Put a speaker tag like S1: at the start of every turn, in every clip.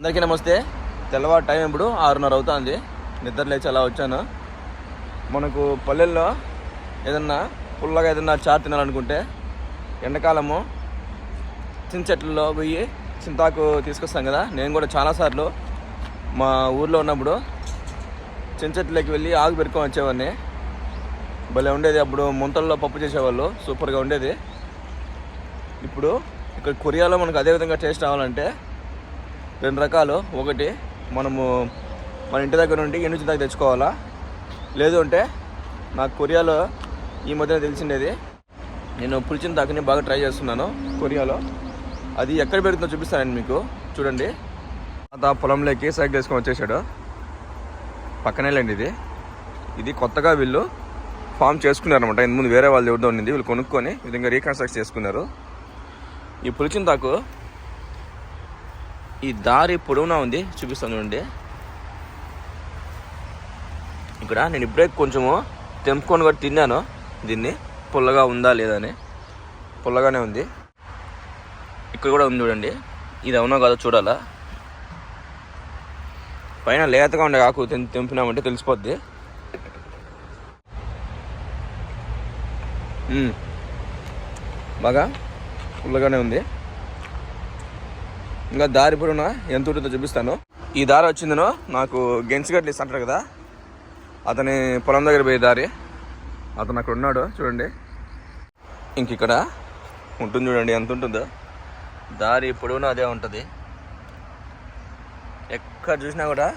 S1: అందరికీ నమస్తే. తెల్లవారు టైం ఇప్పుడు ఆరున్నర అవుతుంది. నిద్ర లేచి అలా వచ్చాను. మనకు పల్లెల్లో ఏదన్నా పుల్లగా ఏదన్నా చారు తినాలనుకుంటే ఎండాకాలము చిన్న చెట్లలో పోయి చింతాకు తీసుకొస్తాం కదా. నేను కూడా చాలాసార్లు మా ఊర్లో ఉన్నప్పుడు చిన్న చెట్లకి వెళ్ళి ఆకు పెరుకొని వచ్చేవాడిని. భలే ఉండేది. అప్పుడు ముంతల్లో పప్పు చేసేవాళ్ళు. సూపర్గా ఉండేది. ఇప్పుడు ఇక్కడ కొరియాలో మనకు అదే విధంగా టేస్ట్ రావాలంటే రెండు రకాలు. ఒకటి మనము మన ఇంటి దగ్గర నుండి ఎండు చింతాకు తెచ్చుకోవాలా? లేదు అంటే నాకు కొరియాలో ఈ మధ్యన తెలిసిండేది. నేను పులిచింతాకుని బాగా ట్రై చేస్తున్నాను కొరియాలో. అది ఎక్కడ పెరుగుతుందో చూపిస్తానండి మీకు. చూడండి. తాత పొలంలోకి సైకిల్ వేసుకొని వచ్చేసాడు. పక్కనే లేండి ఇది. ఇది కొత్తగా వీళ్ళు ఫామ్ చేసుకున్నారనమాట ఇంతకుముందు వేరే వాళ్ళు ఎవరిదో ఉండింది వీళ్ళు కొనుక్కొని విధంగా రీకన్స్ట్రక్ట్ చేసుకున్నారు. ఈ పులిచింతాకు ఈ దారి పొడవునా ఉంది? చూపిస్తాను చూడండి. ఇక్కడ నేను ఇప్పుడే కొంచెము తెంపుకొని కూడా తిన్నాను. దీన్ని పుల్లగా ఉందా లేదా అని. పుల్లగానే ఉంది. ఇక్కడ కూడా ఉంది చూడండి. ఇది అవునో కాదో చూడాలా. పైన లేతగా ఉండే ఆకు తెంపినామంటే తెలిసిపోద్ది. బాగా పుల్లగానే ఉంది. ఇంకా దారి పొడవునా ఎంత ఉంటుందో చూపిస్తాను. ఈ దారి వచ్చిందనో నాకు గెంచిగట్లు అంటారు కదా. అతని పొలం దగ్గర పోయే దారి. అతను అక్కడ ఉన్నాడు చూడండి. ఇంక ఇక్కడ ఉంటుంది చూడండి ఎంత ఉంటుందో. దారి పొడవునా అదే ఉంటుంది. ఎక్కడ చూసినా కూడా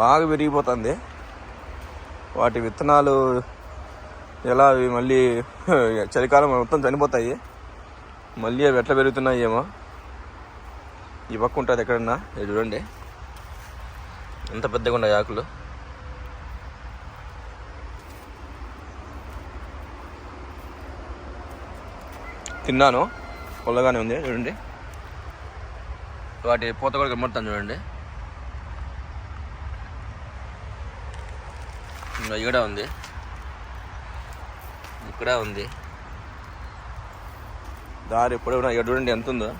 S1: బాగా విరిగిపోతుంది. వాటి విత్తనాలు ఎలా అవి మళ్ళీ చలికాలం మొత్తం చనిపోతాయి. మళ్ళీ అవి ఎట్లా పెరుగుతున్నాయేమో ఈ పక్క ఉంటుంది ఎక్కడన్నా? ఇది చూడండి. ఎంత పెద్దగా ఉన్నాయి ఆకులు? తిన్నాను. పొల్లగానే ఉంది చూడండి. వాటి పూత కూడా కనబడుతుంది చూడండి. ఇక్కడ ఉంది. ఇక్కడ ఉంది. దారి ఎప్పుడు ఇక్కడ చూడండి ఎంత ఉందో.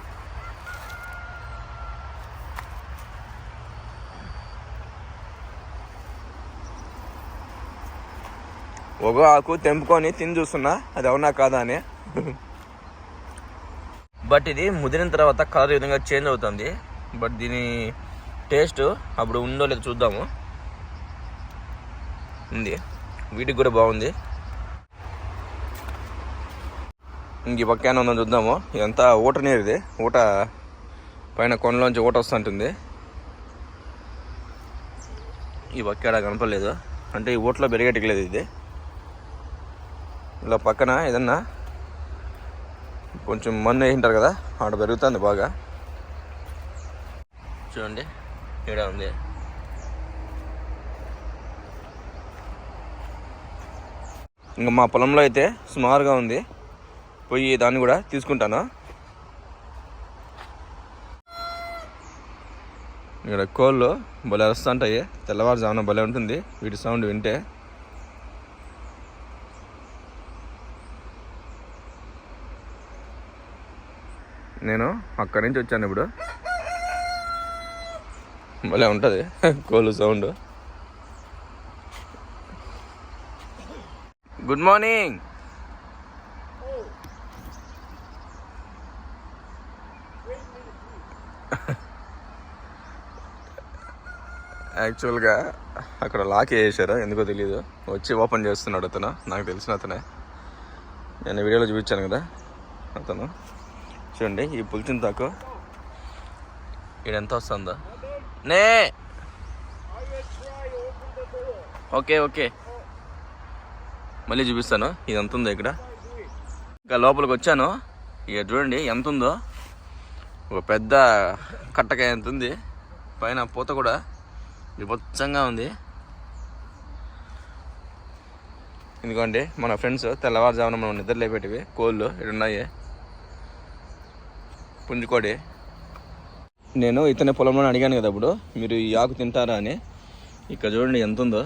S1: ఒక ఆకు తెంపుకొని తిని చూస్తున్నా. అది అవునా కాదా అని. బట్ ఇది ముదిరిన తర్వాత కలర్ ఈ విధంగా చేంజ్ అవుతుంది. బట్ దీని టేస్ట్ అప్పుడు ఉందో లేదో చూద్దాము. ఉంది. వీటికి కూడా బాగుంది. ఇంక ఈ పక్కన ఉందని చూద్దాము. ఇదంతా ఊట నీరు ఇది ఊట పైన కొండలోంచి ఊట వస్తుంటుంది. ఈ పక్క కనపడలేదు. అంటే ఈ ఊట్లో పెరిగేటికి ఇది. ఇలా పక్కన ఏదన్నా కొంచెం మన్ను వేసింటారు కదా ఆడ పెరుగుతుంది బాగా. చూడండి ఈడ ఉంది. ఇంకా మా పొలంలో అయితే సుమారుగా ఉంది. పోయి దాన్ని కూడా తీసుకుంటాను. ఇక్కడ కోళ్ళు భలే వస్తుంటాయి తెల్లవారుజామున భలే ఉంటుంది. వీటి సౌండ్ వింటే నేను అక్కడి నుంచి వచ్చాను ఇప్పుడు. భలే ఉంటుంది. కోళ్ళు సౌండ్. Good morning. యాక్చువల్గా అక్కడ లాక్ వేసారు ఎందుకో తెలియదు వచ్చి ఓపెన్ చేస్తున్నాడు అతను. నాకు తెలిసిన అతనే. నేను వీడియోలో చూపించాను కదా అతను. చూడండి ఈ పులిచిన తాకు ఇక్కడ ఎంత వస్తుందో. నే! Okay okay. మళ్ళీ చూపిస్తాను ఇది ఎంత ఉందో ఇక్కడ. ఇంకా లోపలికి వచ్చాను. ఇక చూడండి ఎంత ఉందో. ఒక పెద్ద కట్టకాయ ఎంత ఉంది. పైన పూత కూడా విభత్సంగా ఉంది. ఎందుకంటే మన ఫ్రెండ్స్ తెల్లవారుజామున మనం నిద్ర కోళ్ళు ఇక్కడ ఉన్నాయి పుంజుకోడే. నేను ఇతని పొలంలో అడిగాను కదా ఇప్పుడు మీరు ఈ ఆకు తింటారా అని. ఇక్కడ చూడండి ఎంత ఉందో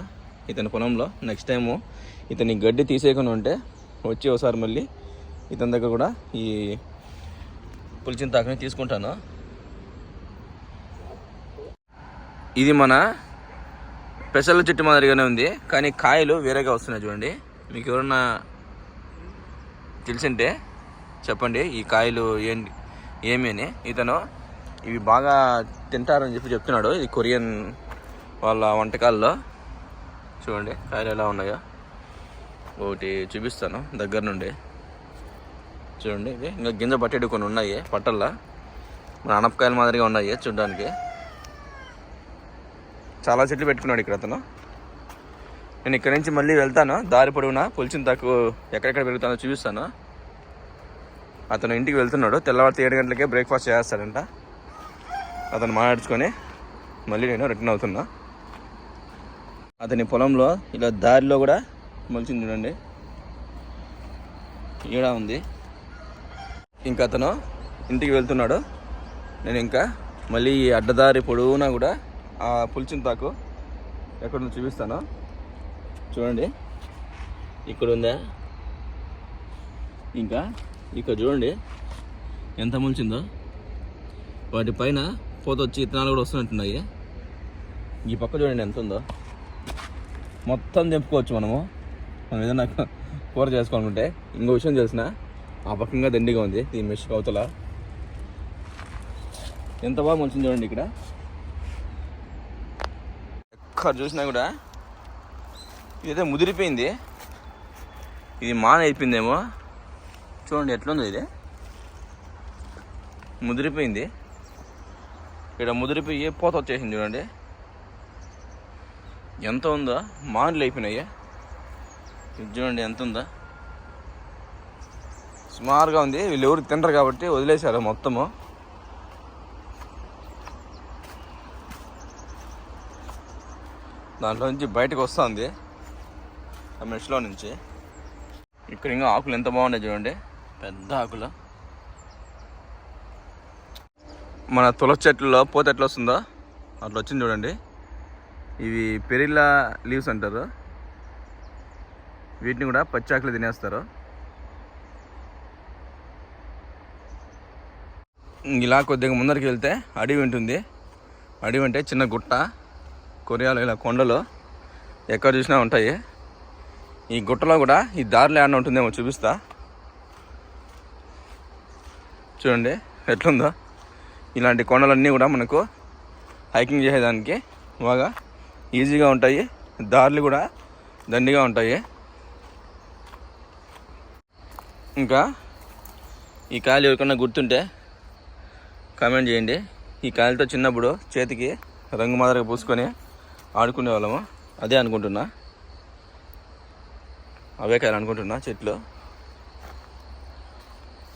S1: ఇతని పొలంలో. నెక్స్ట్ టైము ఇతని గడ్డి తీసేయకుండా ఉంటే వచ్చి ఒకసారి మళ్ళీ ఇతని దగ్గర కూడా ఈ పులిచింతాకుని తీసుకుంటాను. ఇది మన పెసల చెట్టు మాదిరిగానే ఉంది కానీ కాయలు వేరేగా వస్తున్నాయి చూడండి. మీకు ఎవరన్నా తెలిసింటే చెప్పండి ఈ కాయలు ఏంటి ఏమి అని ఇతను ఇవి బాగా తింటారని చెప్పి చెప్తున్నాడు. ఇది కొరియన్ వాళ్ళ వంటకాల్లో. చూడండి కాయలు ఎలా ఉన్నాయో. ఒకటి చూపిస్తాను దగ్గర నుండి. చూడండి ఇవి ఇంకా గింజ పట్టేటి కొన్ని ఉన్నాయి పట్టల్లా. మన అనపకాయల మాదిరిగా ఉన్నాయి చూడడానికి. చాలా చెట్లు పెట్టుకున్నాడు ఇక్కడ అతను. నేను ఇక్కడ నుంచి మళ్ళీ వెళ్తాను. దారి పొడవునా పులిచిన తాకు ఎక్కడెక్కడ పెరుగుతానో చూపిస్తాను. అతను ఇంటికి వెళ్తున్నాడు. తెల్లవారితే ఏడు గంటలకే బ్రేక్ఫాస్ట్ చేస్తాడంట. అతను మాట్లాడుచుకొని మళ్ళీ నేను రిటర్న్ అవుతున్నా. అతని పొలంలో ఇలా దారిలో కూడా మొలిచింది చూడండి. ఈడ ఉంది. ఇంకా అతను ఇంటికి వెళ్తున్నాడు. నేను ఇంకా మళ్ళీ ఈ అడ్డదారి పొడవునా కూడా ఆ పులిచిన తాకు ఎక్కడ ఉందో చూపిస్తాను. చూడండి. ఇక్కడ ఉందా ఇంకా ఇక్కడ చూడండి. ఎంత ముంచిందో వాటి పైన పోత వచ్చి ఇత్తనాలు కూడా వస్తున్నట్టున్నాయి. ఈ పక్క చూడండి ఎంత ఉందో. మొత్తం తెంపుకోవచ్చు మనము. మనం ఏదైనా కూర చేసుకోవాలనుకుంటే ఇంకో విషయం తెలిసిన ఆ పక్కంగా దండిగా ఉంది. ఈ మెష్ అవతల. ఎంత బాగా మంచిది చూడండి ఇక్కడ. ఎక్కడ చూసినా కూడా ఇదైతే ముదిరిపోయింది. ఇది మాన అయిపోయిందేమో చూడండి ఎట్లుంది ఇది. ముదిరిపోయింది. ఇక్కడ ముదిరిపోయి పోత వచ్చేసింది చూడండి. ఎంత ఉందా? మానులు అయిపోయినాయి. ఇది చూడండి ఎంత ఉందా? సుమారుగా ఉంది. వీళ్ళు ఎవరు తినరు కాబట్టి వదిలేశారు మొత్తము. దాంట్లో నుంచి బయటకు వస్తుంది. ఆ మెష్లో నుంచి. ఇక్కడ ఇంకా ఆకులు ఎంత బాగున్నాయి చూడండి. పెద్ద ఆకులు. మన తులసి చెట్లలో పోత ఎట్లా వస్తుందో అట్లా వచ్చింది చూడండి. ఇవి పెరిల్లా లీవ్స్ అంటారు. వీటిని కూడా పచ్చాకులు తినేస్తారు. ఇలా కొద్దిగా ముందరికి వెళ్తే అడవి ఉంటుంది. అడవి అంటే చిన్న గుట్ట కొరియాలో ఇలా కొండలు ఎక్కడ చూసినా ఉంటాయి. ఈ గుట్టలో కూడా ఈ దారిలో ఏమన్నా ఉంటుందేమో చూపిస్తా. చూడండి ఎట్లుందో. ఇలాంటి కొండలన్నీ కూడా మనకు హైకింగ్ చేసేదానికి బాగా ఈజీగా ఉంటాయి. దారులు కూడా దండిగా ఉంటాయి. ఇంకా ఈ కాయలు ఎవరికన్నా గుర్తుంటే కామెంట్ చేయండి. ఈ కాయలతో చిన్నప్పుడు చేతికి రంగు మాదిరిగా పూసుకొని ఆడుకునే వాళ్ళము. అదే అనుకుంటున్నా. అవే కాయలు అనుకుంటున్నా చెట్లు.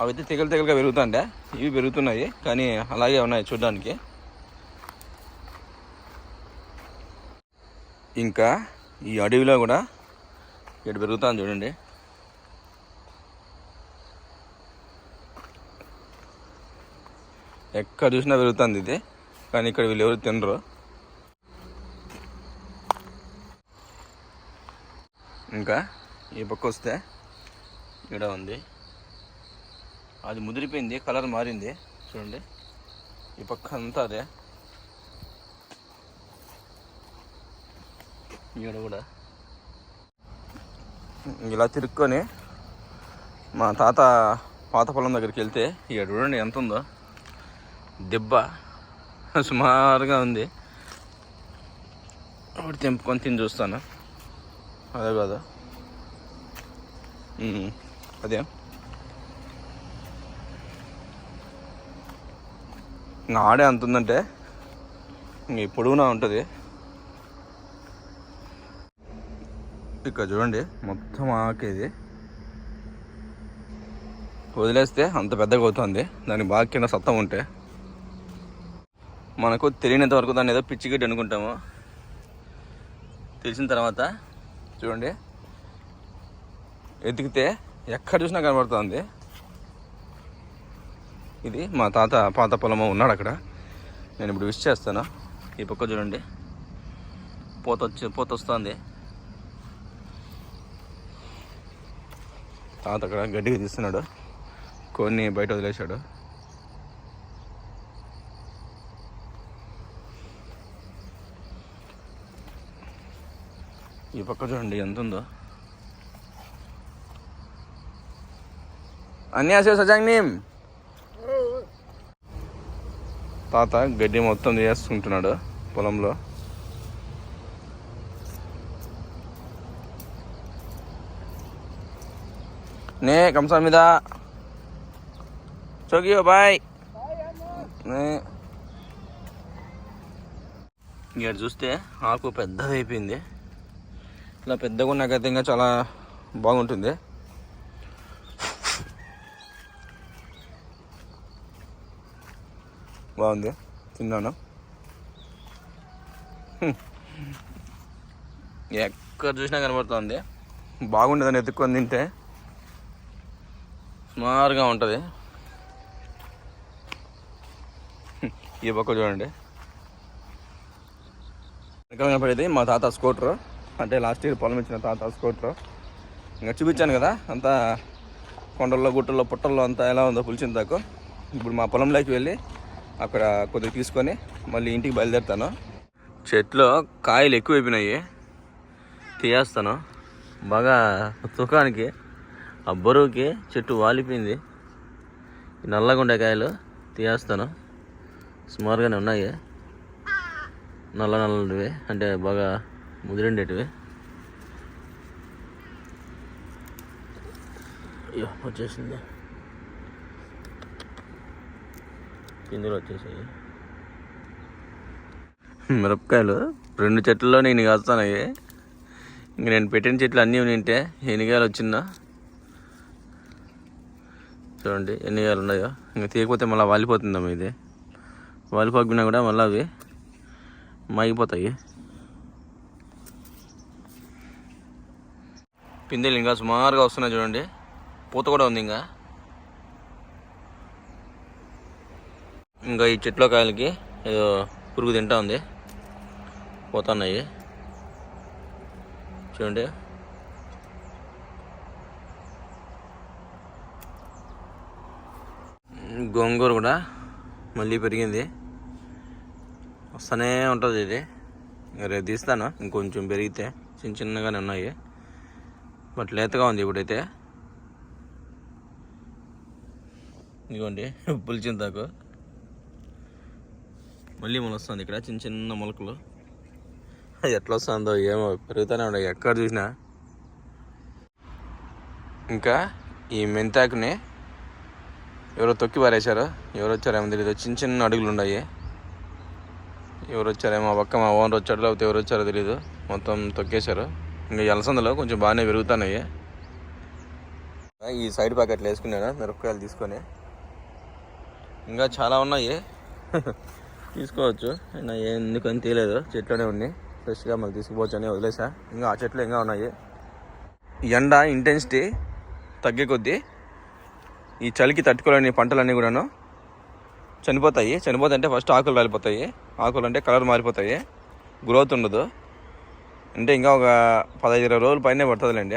S1: అవైతే తెగలు తెగలుగా పెరుగుతుండే. ఇవి పెరుగుతున్నాయి కానీ అలాగే ఉన్నాయి చూడడానికి. ఇంకా ఈ అడవిలో కూడా ఇక్కడ పెరుగుతాను చూడండి. ఎక్కడ చూసినా పెరుగుతుంది ఇది కానీ ఇక్కడ వీళ్ళు ఎవరు తినరు. ఇంకా ఈ పక్క వస్తే ఇక్కడ ఉంది. అది ముదిరిపోయింది కలర్ మారింది. చూడండి. ఈ పక్క అంతా అదే. ఇక్కడ కూడా. ఇలా తిరుక్కొని మా తాత పాత పొలం దగ్గరికి వెళ్తే ఇక్కడ చూడండి ఎంత ఉందో. దెబ్బ సుమారుగా ఉంది. ఒకటి తెంపుకొని తిని చూస్తాను. అదే కాదు. అదే. ఇంకా ఆడే అంత ఉందంటే ఇంక పొడవునా ఉంటుంది. ఇక్కడ చూడండి మొత్తం ఆకేది. వదిలేస్తే అంత పెద్దగా అవుతుంది. దానికి బాగా కింద సత్తం ఉంటే. మనకు తెలియనంత వరకు దాన్ని ఏదో పిచ్చిగడ్డి అనుకుంటాము. తెలిసిన తర్వాత చూడండి ఎతికితే ఎక్కడ చూసినా కనబడుతుంది. ఇది మా తాత పాత పొలము ఉన్నాడు అక్కడ. నేను ఇప్పుడు విష్ చేస్తాను. ఈ పక్క చూడండి. పోత వచ్చి పోత వస్తుంది తాత అక్కడ గడ్డిగా తీస్తున్నాడు. కొన్ని బయట వదిలేశాడు. ఈ పక్క చూడండి ఎంత ఉందో అన్యాసే నేమ్ తాత గడ్డి మొత్తం చేస్తుంటున్నాడు పొలంలో. నే కంసా మీద. చోకియో బాయ్. నే. ఇక్కడ చూస్తే ఆకు పెద్దది అయిపోయింది ఇలా పెద్దగా ఉన్నాకైతే ఇంకా చాలా బాగుంటుంది. బాగుంది. తిన్నాను? ఎక్కడ చూసినా కనబడుతుంది. బాగుండదని ఎత్తుక్కొని తింటే సుమారుగా ఉంటుంది. ఈ పక్క చూడండి. ఎక్కడ కనపడేది మా తాత స్కూటర్. అంటే లాస్ట్ ఇయర్ పొలం ఇచ్చిన తాత స్కూటర్. ఇంకా చూపించాను కదా అంతా కొండల్లో గుట్టల్లో పుట్టల్లో అంతా ఎలా ఉందో పులిచిన దాకు ఇప్పుడు మా పొలంలోకి వెళ్ళి అక్కడ కొద్దిగా తీసుకొని మళ్ళీ ఇంటికి బయలుదేరుతాను. చెట్లో కాయలు ఎక్కువ అయిపోయినాయి తీయేస్తాను. బాగా సుఖానికి ఆ బరువుకి చెట్టు వాలిపోయింది. నల్లగా ఉండే కాయలు తీయేస్తాను. సుమారుగానే ఉన్నాయి. నల్ల నల్లటివి అంటే బాగా ముదిరిండేటివి. అయ్యో వచ్చేసింది. పిందులు వచ్చేసాయి. మిరపకాయలు. రెండు చెట్లలో నేను కాస్తానవి ఇంక నేను పెట్టిన చెట్లు అన్నీ నింటే ఎన్నికాయలు వచ్చిందా. చూడండి ఎన్నికాయలు ఉన్నాయో. ఇంకా తీయకపోతే మళ్ళీ వాలిపోతుందమ్మ ఇది. వాలిపోకపోయినా కూడా మళ్ళీ అవి మాగిపోతాయి. పిందెలు ఇంకా సుమారుగా వస్తున్నాయి చూడండి. పూత కూడా ఉంది ఇంకా. ఇంకా ఈ చెట్ల కాయలకి ఏదో పురుగు తింటా ఉంది. పోతున్నాయి. చూడండి. గోంగూర కూడా మళ్ళీ పెరిగింది. వస్తూనే ఉంటుంది ఇది. రేపు తీస్తాను. ఇంకొంచెం పెరిగితే చిన్న చిన్నగానే ఉన్నాయి. బట్ లేతగా ఉంది ఇప్పుడైతే. ఇదిగోండి పులిచింతాకు. మళ్ళీ మొలస్తుంది ఇక్కడ చిన్న చిన్న మొలకలు. అది ఎట్లా వస్తుందో ఏమో పెరుగుతూనే ఉన్నాయి. ఎక్కడ చూసినా. ఇంకా ఈ మెంతాకుని ఎవరో తొక్కి పారేశారు ఎవరు వచ్చారేమో తెలియదు చిన్న చిన్న అడుగులు ఉన్నాయి. ఎవరు వచ్చారేమో ఆ పక్క మా ఓనర్ వచ్చాడు లేకపోతే ఎవరు వచ్చారో తెలియదు మొత్తం తొక్కేశారు. ఇంకా ఈ కొంచెం బాగానే పెరుగుతున్నాయి. ఈ సైడ్ ప్యాకెట్లు వేసుకున్నాను మిరపకాయలు తీసుకొని. ఇంకా చాలా ఉన్నాయి. తీసుకోవచ్చు. అయినా ఎందుకని తీయలేదు. చెట్లోనే ఉన్నాయి. ఫ్రెష్గా మళ్ళీ తీసుకుపోవచ్చు అని వదిలేసా. ఇంకా ఆ చెట్లు ఇంకా ఉన్నాయి. ఎండ ఇంటెన్సిటీ తగ్గే కొద్దీ ఈ చలికి తట్టుకోలేని పంటలన్నీ కూడాను చనిపోతాయి. చనిపోతాయంటే ఫస్ట్ ఆకులు రాలిపోతాయి. ఆకులు అంటే కలర్ మారిపోతాయి. గ్రోత్ ఉండదు. అంటే ఇంకా ఒక పదహైదు ఇరవై రోజుల పైనే పడుతుందిలేండి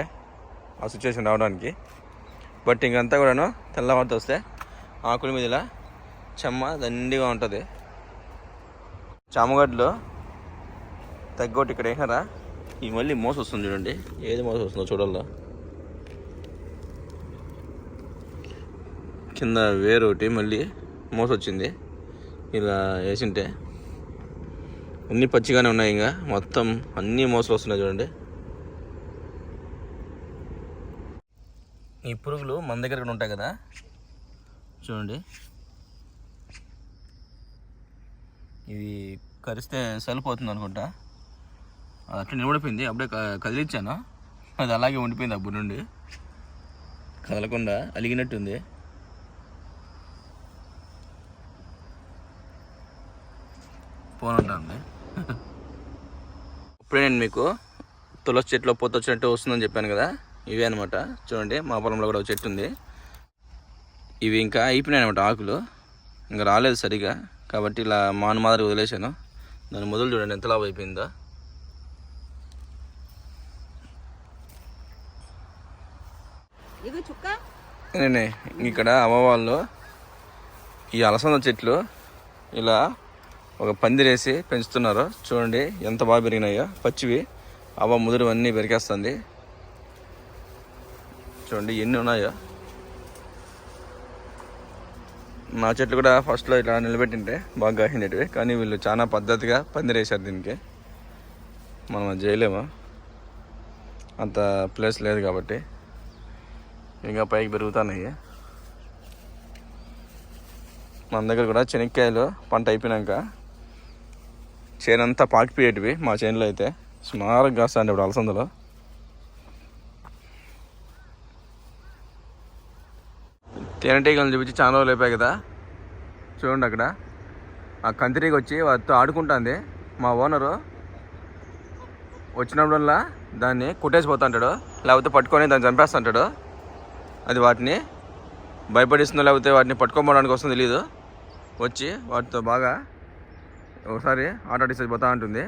S1: ఆ సిచ్యువేషన్ రావడానికి. బట్ ఇంకంతా కూడాను తెల్లవారితో వస్తే ఆకుల మీద ఇలా చెమ్మ దండిగా ఉంటుంది. చామగడ్డలో తగ్గొట్టి ఇక్కడ వేసారా ఈ మళ్ళీ మోస వస్తుంది చూడండి. ఏది మోస వస్తుందో చూడాలా? కింద వేరు ఒకటి మళ్ళీ మోస వచ్చింది ఇలా వేసింటే అన్నీ పచ్చిగానే ఉన్నాయి ఇంకా. మొత్తం అన్నీ మోసలు వస్తున్నాయి చూడండి. ఈ పురుగులు మన దగ్గర కూడా ఉంటాయి కదా? చూడండి. ఇది కరిస్తే సరిపోతుంది అనుకుంటా. అది అట్లా నిలబడిపోయింది. అప్పుడే కదిలించాను అది అలాగే ఉండిపోయింది అప్పుడు నుండి. కదలకుండా అలిగినట్టుంది. ఫోన్ ఇప్పుడే నేను మీకు తులసి చెట్లో పొత్త వచ్చినట్టు వస్తుందని చెప్పాను కదా. ఇవే అనమాట చూడండి మా పొలంలో కూడా ఒక చెట్టు ఉంది. ఇవి ఇంకా అయిపోయినాయి అనమాట ఆకులు. ఇంకా రాలేదు సరిగా. కాబట్టి ఇలా మాను మాదిరి వదిలేశాను. దాని మొదలు చూడండి ఎంత లాభ అయిపోయిందో? నేనే ఇక్కడ అమ్మవాళ్ళు ఈ అలసంద చెట్లు ఇలా ఒక పందిరేసి పెంచుతున్నారు. చూడండి ఎంత బాగా పెరిగినాయో. పచ్చివి అవ్వ ముదురు అన్నీ పెరికేస్తుంది చూడండి ఎన్ని ఉన్నాయో. నా చెట్లు కూడా ఫస్ట్లో ఇట్లా నిలబెట్టింటే బాగా కాసినవి కానీ వీళ్ళు చాలా పద్ధతిగా పందిరేశారు దీనికి. మనం అది చేయలేము. అంత ప్లేస్ లేదు కాబట్టి ఇంకా పైకి పెరుగుతున్నాయి. మన దగ్గర కూడా చెనక్కాయలు పంట అయిపోయినాక చేనంతా పాకిపోయేటివి మా చేనులో అయితే. సుమారుగా కాస్తాండి ఇప్పుడు అలసందలో. తేనెటీగలను చూపించి చాలా రోజులు అయిపోయాయి కదా. చూడండి అక్కడ. ఆ కంతిరీగ వచ్చి వాటితో ఆడుకుంటుంది. మా ఓనరు వచ్చినప్పుడల్లా దాన్ని కుట్టేసిపోతుంటాడు. లేకపోతే పట్టుకొని దాన్ని చంపేస్తుంటాడు. అది వాటిని భయపడిస్తుందో లేకపోతే వాటిని పట్టుకోమడానికి వస్తుందో తెలియదు వచ్చి వాటితో బాగా ఒకసారి ఆట ఆడిస్తే పోతా ఉంటుంది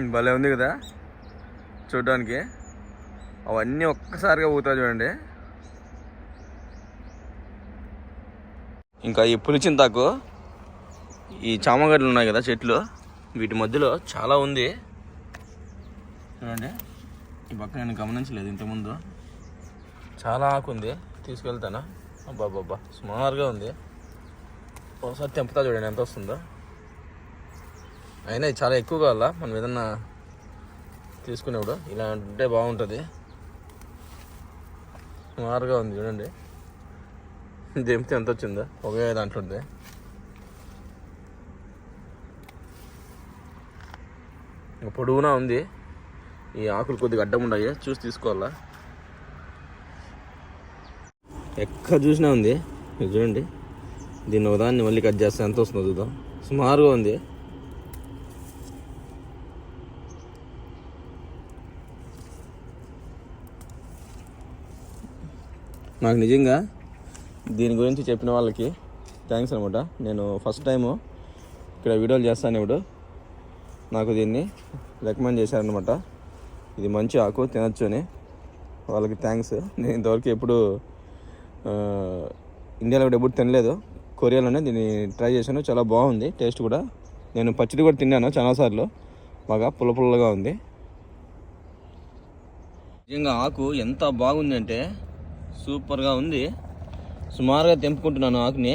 S1: భలే ఉంది కదా. చూడడానికి. అవన్నీ ఒక్కసారిగా ఊగుతా చూడండి. ఇంకా ఈ పులిచింతాకు ఈ చామగడ్డలు ఉన్నాయి కదా చెట్లు వీటి మధ్యలో చాలా ఉంది. చూడండి. ఈ పక్క నేను గమనించలేదు ఇంతకుముందు. చాలా ఆకు ఉంది. తీసుకెళ్తానా? అబ్బా అబ్బా సుమారుగా ఉంది. ఒకసారి తెంపుతా చూడండి ఎంత వస్తుందో. అయినా చాలా ఎక్కువ కావాలా? మనం ఏదన్నా తీసుకునేప్పుడు ఇలా ఉంటే బాగుంటుంది. సుమారుగా ఉంది చూడండి. దింపితే ఎంత వచ్చిందా? ఒకే దాంట్లో ఉంది పొడవునా ఉంది. ఈ ఆకులు కొద్దిగా అడ్డం ఉన్నాయి చూసి తీసుకోవాలా? ఎక్కడ చూసినా ఉంది. చూడండి. దీన్ని ఒకదాన్ని మళ్ళీ కట్ చేస్తే ఎంత వస్తుందో చూద్దాం. సుమారుగా ఉంది. నాకు నిజంగా దీని గురించి చెప్పిన వాళ్ళకి థ్యాంక్స్ అనమాట నేను ఫస్ట్ టైము ఇక్కడ వీడియోలు చేస్తాను ఇప్పుడు. నాకు దీన్ని రికమెండ్ చేశారనమాట ఇది మంచి ఆకు తినచ్చు అని. వాళ్ళకి థ్యాంక్స్ నేను ఇంతవరకు ఎప్పుడు ఇండియాలో కూడా ఎప్పుడు తినలేదు. కొరియాలోనే దీన్ని ట్రై చేశాను. చాలా బాగుంది టేస్ట్ కూడా. నేను పచ్చడి కూడా తిన్నాను చాలాసార్లు బాగా పుల్ల పుల్లగా ఉంది. నిజంగా ఆకు ఎంత బాగుంది అంటే సూపర్గా ఉంది. సుమారుగా తెంపుకుంటున్నాను ఆకుని.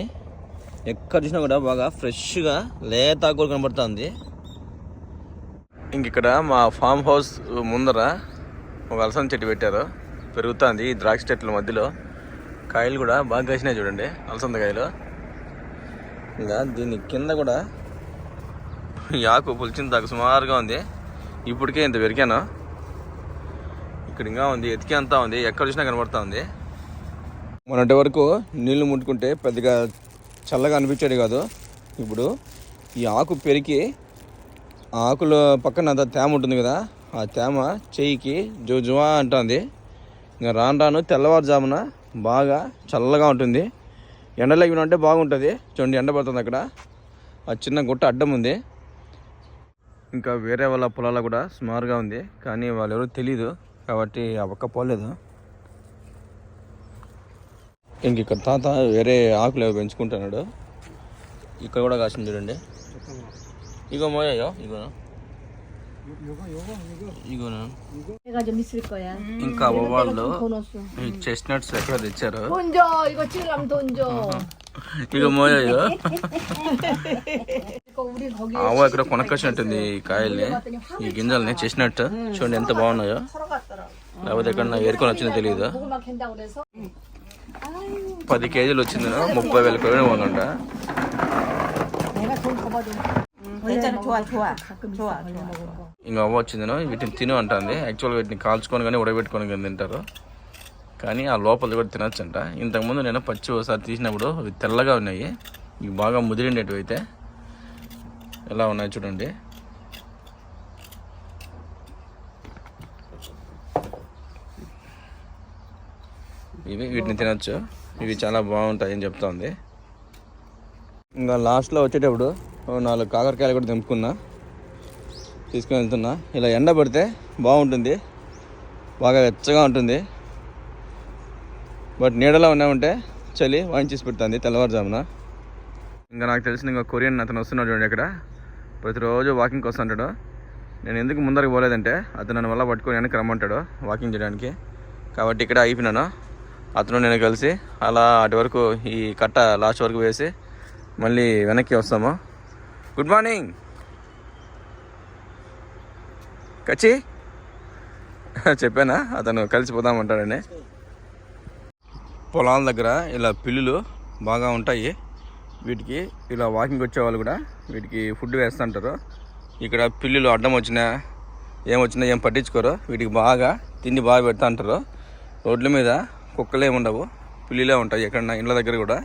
S1: ఎక్కడ చూసినా కూడా బాగా ఫ్రెష్గా లేత ఆకులు కూడా కనబడుతుంది. ఇంక ఇక్కడ మా ఫామ్ హౌస్ ముందర ఒక అలసంద చెట్టు పెట్టారు. పెరుగుతుంది ఈ ద్రాక్ష చెట్ల మధ్యలో. కాయలు కూడా బాగా కాసినాయి చూడండి అలసంద కాయలు. ఇంకా దీని కింద కూడా ఈ ఆకు పులిచిన దాకా సుమారుగా ఉంది. ఇప్పటికే ఇంత పెరికాను ఇక్కడ ఇంకా ఉంది ఎతికి అంతా ఉంది. ఎక్కడ చూసినా కనబడుతూ ఉంది. మొన్నటి వరకు నీళ్ళు ముట్టుకుంటే పెద్దగా చల్లగా అనిపించేది కాదు. ఇప్పుడు ఈ ఆకు పెరిగి ఆకుల పక్కన అంత తేమ ఉంటుంది కదా ఆ తేమ చెయ్యికి జువా అంటుంది. ఇంకా రాను రాను తెల్లవారుజామున బాగా చల్లగా ఉంటుంది. ఎండలో అంటే ఉంటే బాగుంటుంది. చూడండి ఎండ పడుతుంది అక్కడ. ఆ చిన్న గుట్ట అడ్డం ఉంది. ఇంకా వేరే వాళ్ళ పొలాల కూడా సుమారుగా ఉంది. కానీ వాళ్ళు ఎవరు తెలియదు కాబట్టి ఆ పక్క పోలేదు ఇంక ఇక్కడ తాత వేరే ఆకులు ఏవో పెంచుకుంటున్నాడు. ఇక్కడ కూడా కాసింది చూడండి. ఇగో మోయో ఇగో ఇంకా వాళ్ళు ఈ చెస్ట్నట్స్ ఎక్కడ తెచ్చారు? ఇక మోయో ఆవు ఇక్కడ కొనక్కొచ్చినట్టుంది ఈ కాయల్ని. ఈ గింజల్ని చెస్ట్నట్. చూడండి ఎంత బాగున్నాయో. లేకపోతే ఎక్కడ ఏరుకొని వచ్చిందో తెలియదు పది కేజీలు వచ్చింది ముప్పై వేల
S2: కోడి వంద
S1: ఇంకా అవ్వ వచ్చింది వీటిని తిను అంటుంది. యాక్చువల్గా వీటిని కాల్చుకొని కానీ ఉడబెట్టుకొని కానీ తింటారు. కానీ ఆ లోపల కూడా తినచ్చు అంట ఇంతకుముందు నేను పచ్చి ఒకసారి తీసినప్పుడు అవి తెల్లగా ఉన్నాయి. ఇవి బాగా ముదిరిండేటివి అయితే. ఎలా ఉన్నాయి చూడండి. ఇవి వీటిని తినచ్చు. ఇవి చాలా బాగుంటాయి అని చెప్తోంది. ఇంకా లాస్ట్లో వచ్చేటప్పుడు ఓ నాలుగు కాకరకాయలు కూడా తెంపుకున్నా. తీసుకుని వెళ్తున్నా. ఇలా ఎండ పడితే బాగుంటుంది. బాగా వెచ్చగా ఉంటుంది. బట్ నీడలో ఉన్నామంటే చలి వాయించేసి పెడుతుంది తెల్లవారుజామున. ఇంకా నాకు తెలిసిన ఇంకా కొరియన్ అతను వస్తున్నాడు చూడండి ఇక్కడ ప్రతిరోజు వాకింగ్కి వస్తుంటాడు నేను ఎందుకు ముందరకు పోలేదంటే అతను నన్ను వల్ల పట్టుకొని వెనక్కి రమ్మంటాడు వాకింగ్ చేయడానికి. కాబట్టి ఇక్కడ అయిపోయినాను అతను నేను కలిసి అలా అటు వరకు ఈ కట్ట లాస్ట్ వరకు వేసి మళ్ళీ వెనక్కి వస్తాము. గుడ్ మార్నింగ్ కచ్చి. చెప్పానా? అతను కలిసిపోదామంటాడని పొలాల దగ్గర ఇలా పిల్లులు బాగా ఉంటాయి. వీటికి ఇలా వాకింగ్ వచ్చే వాళ్ళు కూడా వీటికి ఫుడ్ వేస్తుంటారు. ఇక్కడ పిల్లులు అడ్డం వచ్చినా ఏం వచ్చినా ఏం పట్టించుకోరు. వీటికి బాగా తిండి బాగా పెడతా అంటారు. రోడ్ల మీద కుక్కలే ఉండవు. పులిలే ఉంటాయి ఎక్కడన్నా ఇండ్ల దగ్గర కూడా.